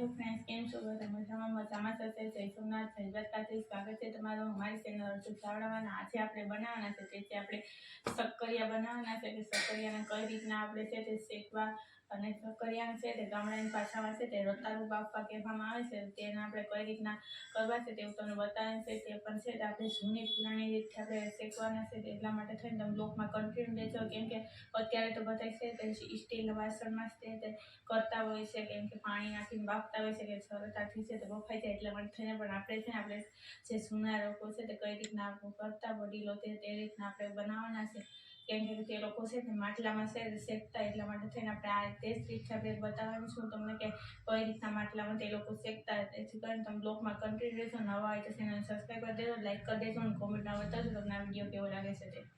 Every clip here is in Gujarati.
હેલો ફ્રેન્ડ્સ કેમ છો? બધા મજામાં? મજામાં થશે જય સોમનાથ, જય સ્વાગત છે તમારું અમારી ચેનલ અર્જુન ચાવડાવાના આજે આપણે બનાવવાના છે. તેથી આપણે શક્કરિયા બનાવવાના છે. કે શક્કરિયાના કઈ રીતના આપણે છે તે શેકવા અને સક્કરિયાને છે તે ગામડાની ભાષામાં છે તે રતારું બાફવા કહેવામાં આવે છે તેને આપણે કઈ રીતના કરવા છે તેવું તમને બતાવે છે તે પણ છે આપણે જૂની પુરાણી રીતથી આપણે શેકવાના છે એટલા માટે થઈને તમે બ્લોકમાં કન્ટિન્યુ લેજો કેમ કે અત્યારે તો બધા છે તે સ્ટીલ વાસણમાં જ તે કરતા હોય છે કેમ કે પાણી નાખીને બાફતા હોય છે કે સરળતાથી છે તે બફાઈ જાય એટલા માટે થઈને પણ આપણે છે ને આપણે જે જૂના લોકો છે તે કઈ રીતના કરતા વડીલો તે રીતના આપણે બનાવવાના છે કેમ કે તે લોકો છે તે માટલામાં છે શેકતા એટલા માટે થઈને આપણે આ તે જ રીતથી બતાવવાનું છું. તમને કે કઈ રીતના માટલામાં તે લોકો શેકતા તેથી કરીને તમે બ્લોગમાં કન્ટિન્યુ રહેશો નવા હોય તો ચેનલ સબસ્ક્રાઈબ કરી દેજો લાઈક કરી દેજો અને કોમેન્ટમાં બતાવજો તમને આ વીડિયો કેવો લાગે છે તે.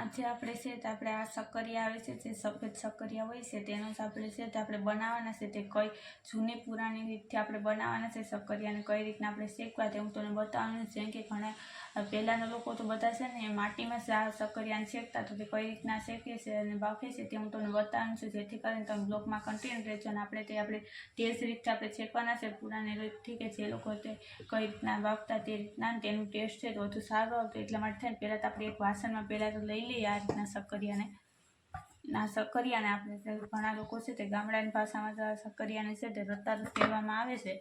આજે આપણે છે તે આપણે આ સક્કરિયા આવે છે, જે સફેદ સક્કરિયા હોય છે, તેનો જ આપણે છે તે આપણે બનાવવાના છે. તે કઈ જૂની પુરાણી રીતથી આપણે બનાવવાના છે સક્કરિયાને કઈ રીતના આપણે શેકવા તે હું તમને બતાવવાનું છે. કે ઘણા પહેલાંના લોકો તો બધા છે ને માટીમાં આ સક્કરિયાને શેકતા તો તે કઈ રીતના શેકે છે અને બાફે છે તે હું તમને બતાવવાનું છું. જેથી કરીને તમે બ્લોકમાં કન્ટિન્યુ રહેજો અને આપણે તે આપણે તે જ રીતથી આપણે શેકવાના છે પુરાણી રીતથી કે જે લોકો તે કઈ રીતના બાફતા તે રીતના તેનું ટેસ્ટ છે તો વધુ સારું આવતું. એટલા માટે થઈને પહેલાં તો આપણે એક વાસણમાં પહેલાં તો લઈ લઈએ આ રીતના સક્કરિયાને. ના, સક્કરિયાને આપણે ઘણા લોકો છે તે ગામડાની ભાષામાં સક્કરિયાને છે તે રતારું કહેવામાં આવે છે.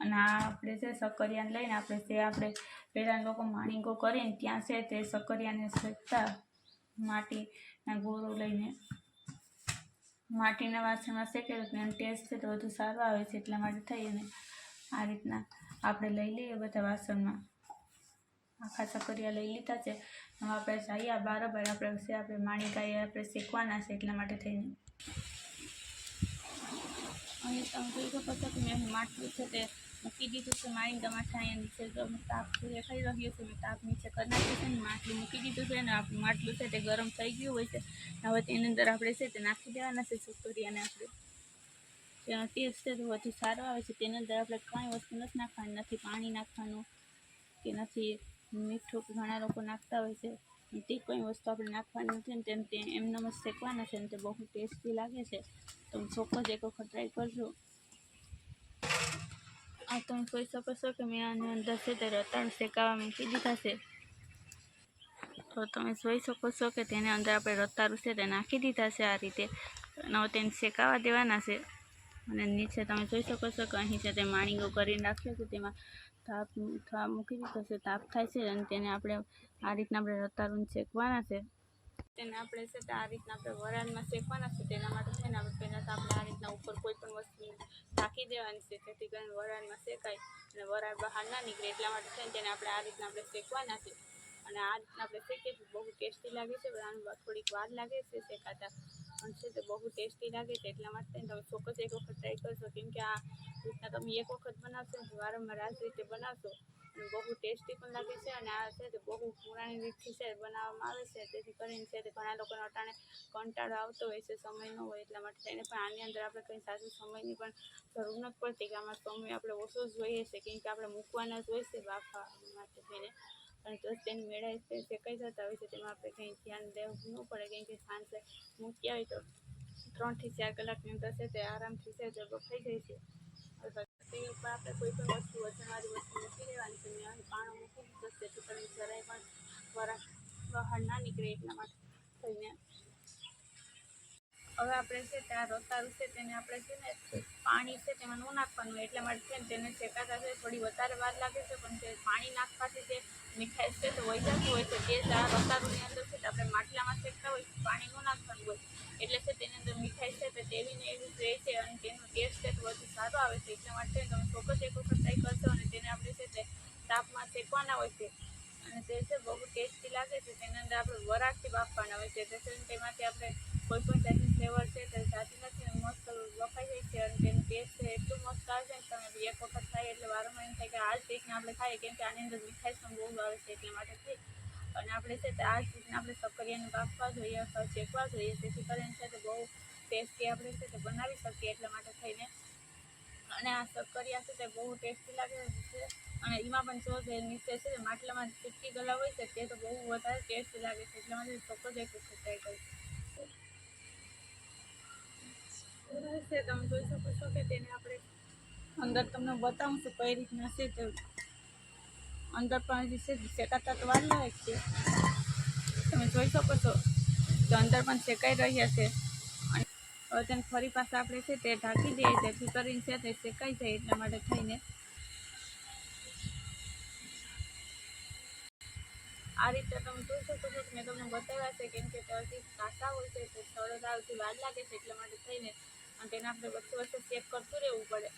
અને આ આપણે છે સક્કરિયાને લઈને આપણે તે આપણે પહેલાં લોકો માણીકો કરીને ત્યાં છે તે સક્કરિયાને શેકતા માટીના ગોળો લઈને માટીના વાસણમાં શેકે અને ટેસ્ટ છે તો વધુ સારો આવે છે એટલા માટે થઈ અને આ રીતના આપણે લઈ લઈએ બધા વાસણમાં. આખા સક્કરિયા લઈ લીધા છે. હવે આપણે જઈએ બરાબર આપણે છે આપણે માણિકાએ આપણે શેકવાના છે એટલા માટે થઈને. અને તમે જોઈ શકો છો કે મેં માટલું છે તે મૂકી દીધું છે. મારી ટમાટા અહીંયા નીચે તાપ દેખાઈ રહ્યો છે, મેં તાપ નીચે કરી નાખ્યું છે ને માટલું મૂકી દીધું છે અને આપણું માટલું છે તે ગરમ થઈ ગયું હોય છે. હવે તેની અંદર આપણે છે તે નાખી દેવાના છે સક્કરિયાને આપણે. તેનો ટેસ્ટ છે તો વધુ સારો આવે છે. તેની અંદર આપણે કાંઈ વસ્તુ નથી નાખવાની. નથી પાણી નાખવાનું કે નથી મીઠું ઘણા લોકો નાખતા હોય છે. તે કોઈ વસ્તુ આપણે નાખવાની નથી ને તેમ તે એમને જ શેકવાના છે ને તે બહુ ટેસ્ટી લાગે છે. તમે ચોક્કસ એક વખત ટ્રાય કરજો. આ તમે જોઈ શકો છો કે મેં આની અંદર છે તે રતાળ શેકાવા મૂકી દીધા છે. તો તમે જોઈ શકો છો કે તેને અંદર આપણે રતાળું છે તે નાખી દીધા છે આ રીતે. અને તેને શેકાવા દેવાના છે. અને નીચે તમે જોઈ શકો છો કે અહીં છે તે માણીગો કરીને રાખ્યો છે તેમાં તાપ મૂકી દીધો છે તાપ થાય છે અને તેને આપણે આ રીતના આપણે રતાળું શેકવાના છે. તેને આપણે છે આ રીતના આપણે વરાળમાં શેકવાના છે, તેના માટે છે ને આપણે પહેલાં તો આપણે આ રીતના ઉપર કોઈ પણ વસ્તુ ઢાંકી દેવાની છે, જેથી કરીને વરાળમાં શેકાય અને વરાળ બહાર ના નીકળે, એટલા માટે છે ને તેને આપણે આ રીતના આપણે શેકવાના છે. અને આ રીતના આપણે શેકીએ બહુ ટેસ્ટી લાગે છે, પણ થોડીક વાર લાગે છે શેકાતા. પણ છે તે બહુ ટેસ્ટી લાગે છે, એટલા માટે તમે ચોક્કસ એક વખત ટ્રાય કરશો. કેમ કે આ રીતના તમે એક વખત બનાવશો ને વારંવાર આ રીતે બનાવશો. અને બહુ ટેસ્ટી પણ લાગે છે અને આ છે તે બહુ પુરાણી રીતથી છે, બનાવવામાં આવે છે. તેથી કરીને છે તે ઘણા લોકોને અટાણે કંટાળો આવતો હોય છે, સમય ન હોય એટલા માટે થઈને પણ આની અંદર આપણે કંઈ સાચું સમયની પણ જરૂર નથી પડતી કે આમાં સમય આપણે ઓછો જ જોઈએ છે. કેમ કે આપણે મૂકવાના જ હોય છે બાફા માટે થઈને. અને તો તેની મેળાએ છે કંઈ જતા હોય છે તેમાં આપણે કંઈ ધ્યાન દેવું ન પડે, કેમ કે સાંજે મૂક્યા હોય તો ત્રણથી ચાર કલાકની અંદર છે તે આરામથી છે જગો થઈ જાય છે. તેની ઉપર આપણે કોઈ પણ વસ્તુ વજનવાળી વસ્તુ મૂકી દેવાની છે, મેં અહીં પાણો મૂકી દીધો જેથી કરીને જરાય પણ વરા બહાર ના નીકળે એટલા માટે થઈને હવે આપણે છે તે આ રતાળું છે તેને આપણે છે ને પાણી છે તેમાં ન નાખવાનું, એટલા માટે છે ને તેને શેકાતા છે, થોડી વધારે વાર લાગે છે, પણ જે પાણી નાખવાથી જે મીઠાઈ છે તો વહી જતી હોય છે, તે આ રતાળુની અંદર છે તો આપણે માટલામાં શેકતા હોય પાણી ન નાખવાનું હોય. એટલે છે તેની અંદર મીઠાઈ છે તે તેવી ને એવી રહે છે અને તેનો ટેસ્ટ છે તો વધુ સારો આવે છે, એટલા માટે તમે ચોક્કસ એક વખત ટ્રાય કરશો અને તેને આપણે છે તે તાપમાં શેકવાના હોય છે. અને તે છે બહુ ટેસ્ટી લાગે છે, તેની અંદર આપણે વરાળથી બાફવાના હોય છે તેમાંથી આપણે કોઈ પણ જાતની છે, જાતી નથી મસ્ત વખાઈ જાય છે, અને તેનું ટેસ્ટ એટલું મસ્ત આવે છે ને તમે એક વખત ખાય એટલે વારંવાર એમ થાય કે આ જ રીતના આપણે ખાઈએ, કેમ કે આની અંદર મીઠાઈ પણ બહુ આવે છે એટલા માટે થઈ. અને આપણે છે તે આ જ રીતના આપણે સક્કરિયાને બાફવા જોઈએ, અથવા શેકવા જોઈએ, જેથી કરીને છે તે બહુ ટેસ્ટી આપણે છે તે બનાવી શકીએ એટલા માટે થઈને. અને આ સક્કરિયા છે તે બહુ ટેસ્ટી લાગે છે, અને એમાં પણ જો જે નીચે છે માટલામાં ચીટકી ગળા હોય છે, તે તો બહુ વધારે ટેસ્ટી લાગે છે, એટલા માટે ચોક્કસ એક વખત ટ્રાય કરીશ તમે જોઈ શકો છો કે તેને આપણે અંદર તમને બતાવું છું કઈ રીતના છે તે. અંદર પણ શેકાતા તો વાર લાગે છે. તમે જોઈ શકો છો તો અંદર પણ શેકાઈ રહ્યા છે. અને હવે તેને ફરી પાછા આપણે છે તે ઢાંકી દઈએ જેથી કરીને છે તે શેકાઈ જાય એટલા માટે થઈને. આ રીતે તમે જોઈ શકો છો મેં તમને બતાવ્યા છે કેમ કે તે હજી હોય છે, તે આવતી વાર લાગે છે એટલા માટે થઈને. અને તેને આપણે વસ્તુ વસ્તુ ચેક કરતું રહેવું પડે.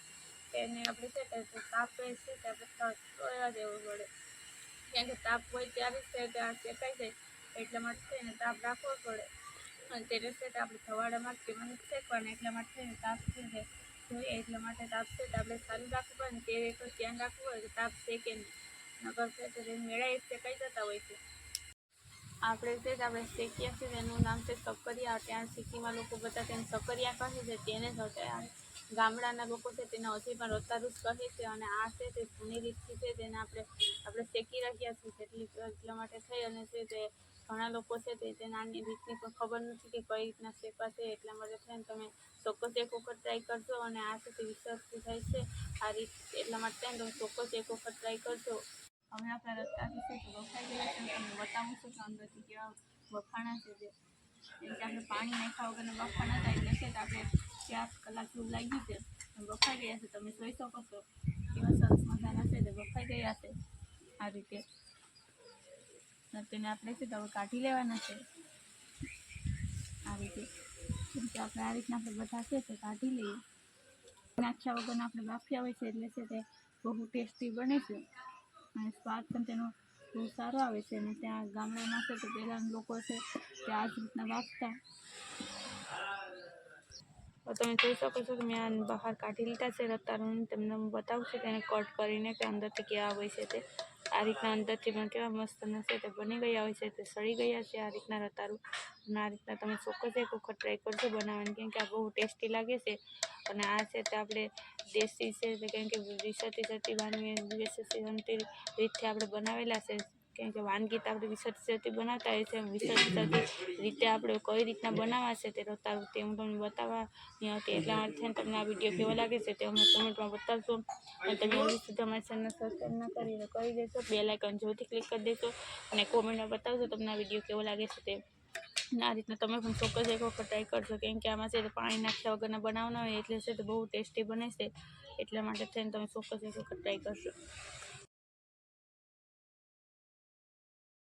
તેને આપણે છે તે તાપ રહે છે તે આપણે તળવા દેવું પડે. કારણ કે તાપ હોય ત્યારે છે તે શેકાઈ જાય. એટલા માટે થઈને તાપ રાખવો પડે. અને તેને છે તે આપણે ધવાડામાં કે મને શેકવાના, એટલા માટે થઈને તાપ છે, જોઈએ એટલા માટે તાપ છે તે આપણે સારું રાખવું પડે. ને તે તો ધ્યાન રાખવું હોય કે તાપ શેકે નહીં. નગર છે તે મેળા શેકાઈ જતા હોય છે. આપણે જે આપણે શેકીએ છીએ તેનું નામ છે સક્કરિયા ત્યાં સિટીમાં લોકો બધા તેને સક્કરિયા કહે છે, તેને જ અત્યારે ગામડાના લોકો છે તેને હજી પણ રતારું કહે છે અને આ છે તે જૂની રીતથી છે તેને આપણે આપણે શેકી રહ્યા છીએ. જેટલી એટલા માટે થઈ અને છે તે ઘણા લોકો છે તે તે નાની રીતની પણ ખબર નથી કે કઈ રીતના શેકાશે એટલા માટે થઈને તમે ચોક્કસ એક વખત ટ્રાય કરજો અને આ તે વિશ્વાસથી થાય છે. આ રીત એટલા માટે તમે ચોક્કસ એક વખત ટ્રાય કરજો. હવે આપણા રસ્તાથી છે તે બફાઈ ગયા છે તમને બતાવું છું કે અંદરથી કેવા બફાણા છે તે કેમ કે આપણે પાણી નાખ્યા વગરના બફાણા થાય એટલે છે તો આપણે ચાર કલાક જેવું લાગ્યું છે. અને બફાઈ ગયા છે. તમે જોઈ શકો છો કેવા સરસ મજાના છે તે બફાઈ ગયા છે આ રીતે. અને તેને આપણે છે તો હવે કાઢી લેવાના છે. આ રીતે. કેમ કે આપણે આ રીતના આપણે બધા છે તે કાઢી લઈએ. નાખ્યા વગરના આપણે બાફ્યા હોય છે એટલે છે તે બહુ ટેસ્ટી બને છે. અને સ્વાદ પણ તેનો બહુ સારો આવે છે અને ત્યાં ગામડામાં છે તો પહેલાંના લોકો છે તે આ જ રીતના બાફતા તો તમે જોઈ શકો છો કે મેં આ બહાર કાઢી લીધા છે રતારું તમને હું બતાવું છું તેને કટ કરીને કે અંદરથી કેવા હોય છે તે. આ રીતના અંદરથી પણ કેવા મસ્ત છે તે બની ગયા હોય છે, તે સડી ગયા છે આ રીતના રતારું આ રીતના તમે ચોક્કસ એક વખત ટ્રાય કરજો બનાવવાની, કેમ કે આ બહુ ટેસ્ટી લાગે છે. અને આ છે તે આપણે દેશી છે કેમ કે વિસરતી જતી વાનગી વિસરતી રીતથી આપણે બનાવેલા છે. કેમ કે વાનગી તો આપણે વિસરતી જતી બનાવતા હોય છે વિસરતી જતી રીતે આપણે કઈ રીતના બનાવવા છે તે રતારું તે હું તમને બતાવવાની હતી. એટલા માટે તમને આ વીડિયો કેવો લાગે છે તે અમને કોમેન્ટમાં બતાવશો અને તમે હજી સુધી અમારી ચેનલ સબસ્ક્રાઈબ ન કરી દેશો બે લાઇકન જોથી ક્લિક કરી દેશો અને કોમેન્ટમાં બતાવશો તમને આ વીડિયો કેવો લાગે છે તે. આ રીતના તમે પણ ચોક્કસ એક વખત ટ્રાય કરજો. કેમ કે આમાં છે તો પાણી નાખ્યા વગરના બનાવવાના હોય એટલે છે તો બહુ ટેસ્ટી બને છે. એટલા માટે થઈને તમે ચોક્કસ એક વખત ટ્રાય કરશો